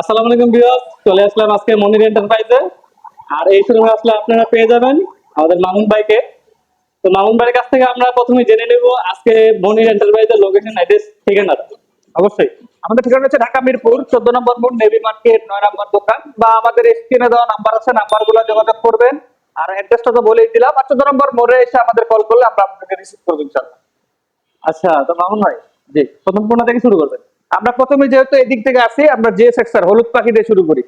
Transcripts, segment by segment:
আসসালামু আলাইকুম বিয়াস চলে আসলাম আজকে মনির এন্টারপ্রাইজে। আর এই শোরুমে আসলে আপনারা পেয়ে যাবেন আমাদের মামুন ভাইকে। তো মামুন ভাইয়ের কাছ থেকে আমরা প্রথমে জেনে নেব আজকে মনির এন্টারপ্রাইজের লোকেশন অ্যাড্রেস ঠিকানাটা। অবশ্যই। আমাদের ঠিকানা হচ্ছে ঢাকা মিরপুর, চোদ্দ নম্বর মোড় নেভি মার্কেট, নয় নম্বর দোকান বা আমাদের স্ক্রিনে দেওয়া নাম্বার আছে নাম্বারগুলো যোগাযোগ করবেন। আর অ্যাড্রেসটা তো বলেই দিলাম, আর চোদ্দ নম্বর মোড়ে এসে আমাদের কল করলে আমরা আপনাকে রিসিভ করব ইনশাল্লাহ আচ্ছা তো মামুন ভাই, জি, প্রথম কোনটা থেকে শুরু করবেন। আমরা প্রথমে যেহেতু এদিক থেকে আসি আমরা জিএস এক্সার হলুদ পাখি দিয়ে শুরু করি।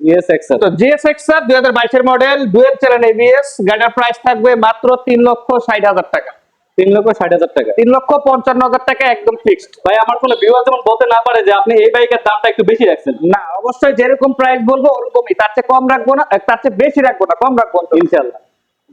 ইয়েস এক্সেল তো জিএস এক্সার দুই হাজার বাইশের মডেল ডুয়েল চ্যানেল এবিএস গাড়ির প্রাইস থাকবে মাত্র তিন লক্ষ ষাট হাজার টাকা। তিন লক্ষ ষাট হাজার টাকা। তিন লক্ষ পঞ্চান্ন হাজার টাকা একদম ফিক্সড ভাই আমার কোনো ভিউয়ার যেমন বলতে না পারে যে আপনি এই বাইকের দামটা একটু বেশি রাখছেন। না অবশ্যই যেরকম প্রাইস বলব ওরকমই। তার চেয়ে কম রাখব না তার চেয়ে বেশি রাখব না কম রাখব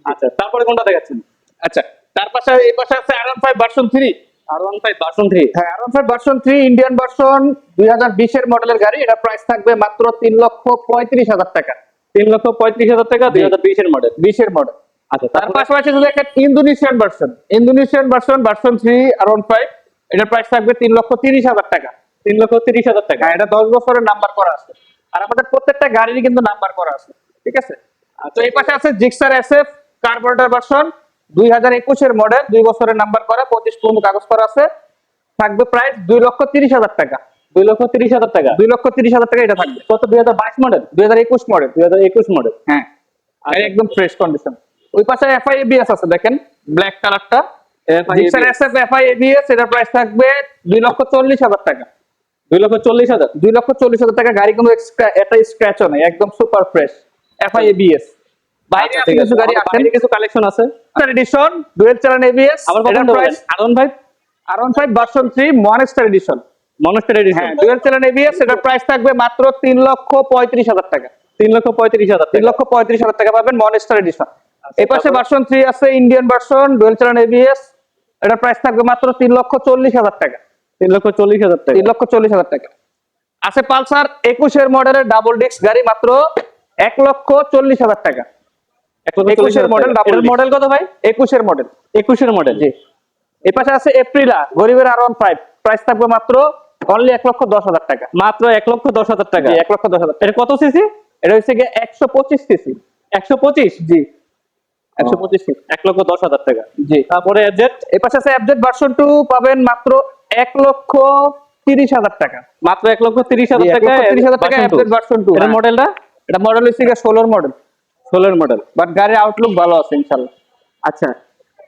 আচ্ছা তারপরে কোনটা দেখাচ্ছেন? আচ্ছা তার পাশে এই পাশে আছে R one five version three R one five version three হ্যাঁ R one five version three Indian version দুই হাজার বিশের মডেলের গাড়ি। এটা প্রাইস থাকবে মাত্র তিন লক্ষ পঁয়ত্রিশ হাজার টাকা। তিন লক্ষ পঁয়ত্রিশ হাজার টাকা দুই হাজার বিশের মডেল বিশের মডেল আচ্ছা তার পাশাপাশি যদি একটা Indonesian version Indonesian version version three R one five এটার প্রাইস থাকবে তিন লক্ষ তিরিশ হাজার টাকা। তিন লক্ষ তিরিশ হাজার টাকা। হ্যাঁ এটা দশ বছরের নাম্বার করা আছে। আর আমাদের প্রত্যেকটা গাড়িরই কিন্তু নাম্বার করা আছে। ঠিক আছে? তো এই পাশে আছে Gixxer S F carburettor version দুই হাজার একুশের মডেল দুই বছরের নাম্বার করা পঁচিশ পর্যন্ত কাগজ করা আছে। থাকবে প্রাইস দুই লক্ষ তিরিশ হাজার টাকা। দুই লক্ষ তিরিশ হাজার টাকা? দুই লক্ষ তিরিশ হাজার টাকা এটা থাকবে। কত? দুই হাজার বাইশ মডেল দুই হাজার একুশ মডেল দুই হাজার একুশ মডেল হ্যাঁ। আর একদম ফ্রেশ কন্ডিশন ওই পাশে এফআই এবিএস আছে দেখেন ব্ল্যাক কালারটা জিক্সার এস এফআই এবিএস এটার প্রাইস থাকবে দুই লক্ষ চল্লিশ হাজার টাকা। দুই লক্ষ চল্লিশ হাজার? দুই লক্ষ চল্লিশ হাজার টাকা গাড়ি কোনো একটা স্ক্র্যাচও নেই একদম সুপার ফ্রেশ এফআই এবিএস বাইরে কিছু গাড়ি আছে কিছু কালেকশন আছে। এডিশন ডুয়েল চালান এবিএস আবার এটার কত প্রাইস আর one R one five version three monster edition monster edition হ্যাঁ ডুয়েল চালান এবিএস এটার প্রাইস থাকবে মাত্র তিন লক্ষ পঁয়ত্রিশ হাজার টাকা। তিন লক্ষ পঁয়ত্রিশ হাজার তিন টাকা। লক্ষ পঁয়ত্রিশ হাজার টাকা পাবেন মনেস্টার এডিশন এই পাশে ভার্সন থ্রি আছে ইন্ডিয়ান ভার্সন ডুয়েল চালান এবিএস এটার প্রাইস থাকবে মাত্র তিন লক্ষ চল্লিশ হাজার টাকা। তিন লক্ষ চল্লিশ হাজার টাকা। তিন লক্ষ চল্লিশ হাজার টাকা। আছে পালসার একুশের মডেলের ডাবল ডিস্ক গাড়ি মাত্র এক লক্ষ চল্লিশ হাজার টাকা। একুশের মডেল। ডাবল মডেল কত ভাই? একুশের মডেল একুশের মডেল জি। পাশে আছে এপ্রিলা গরিবের আর ফাইভ প্রাইস থাকবে মাত্র অনলি এক লক্ষ দশ হাজার টাকা। মাত্র এক লক্ষ দশ হাজার টাকা। এক লক্ষ দশ হাজার এটা কত সিসি? এটা হচ্ছে গিয়ে একশো পঁচিশ সিসি। একশো পঁচিশ? জি। একশো পঁচিশ এক লক্ষ দশ হাজার টাকা। জি। তারপরে পাশে আছে অ্যাপডেট ভার্সন টু পাবেন মাত্র এক লক্ষ তিরিশ হাজার টাকা। মাত্র এক লক্ষ তিরিশ হাজার টাকা লক্ষ তিরিশ হাজার টাকা অ্যাপডেট ভার্সন টু মডেলটা এটা মডেল হচ্ছে গিয়ে ষোলোর মডেল ষোলোর মডেল বাট গাড়ির আউটলুক ভালো আছে ইনশাল্লাহ। আচ্ছা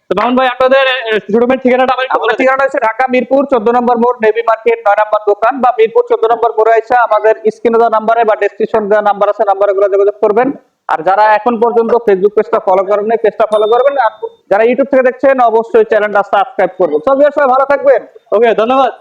তো মামুন ভাই আপনাদের শোরুমের ঠিকানাটা। ঠিকানা হচ্ছে ঢাকা মিরপুর চোদ্দ নম্বর মোড় নেভি মার্কেট নয় নম্বর দোকান বা মিরপুর চোদ্দ নম্বর মোড়ে এসে আমাদের স্ক্রিনে দেওয়া নাম্বারে বা ডেসক্রিপশন দেওয়া নাম্বার আছে নাম্বারে গুলো যোগাযোগ করবেন। আর যারা এখন পর্যন্ত ফেসবুক পেজটা ফলো করেন নাই পেজটা ফলো করবেন। আর যারা ইউটিউব থেকে দেখছেন অবশ্যই চ্যানেলটা সাবস্ক্রাইব করবেন। সব সবাই ভালো থাকবেন। ওকে ধন্যবাদ।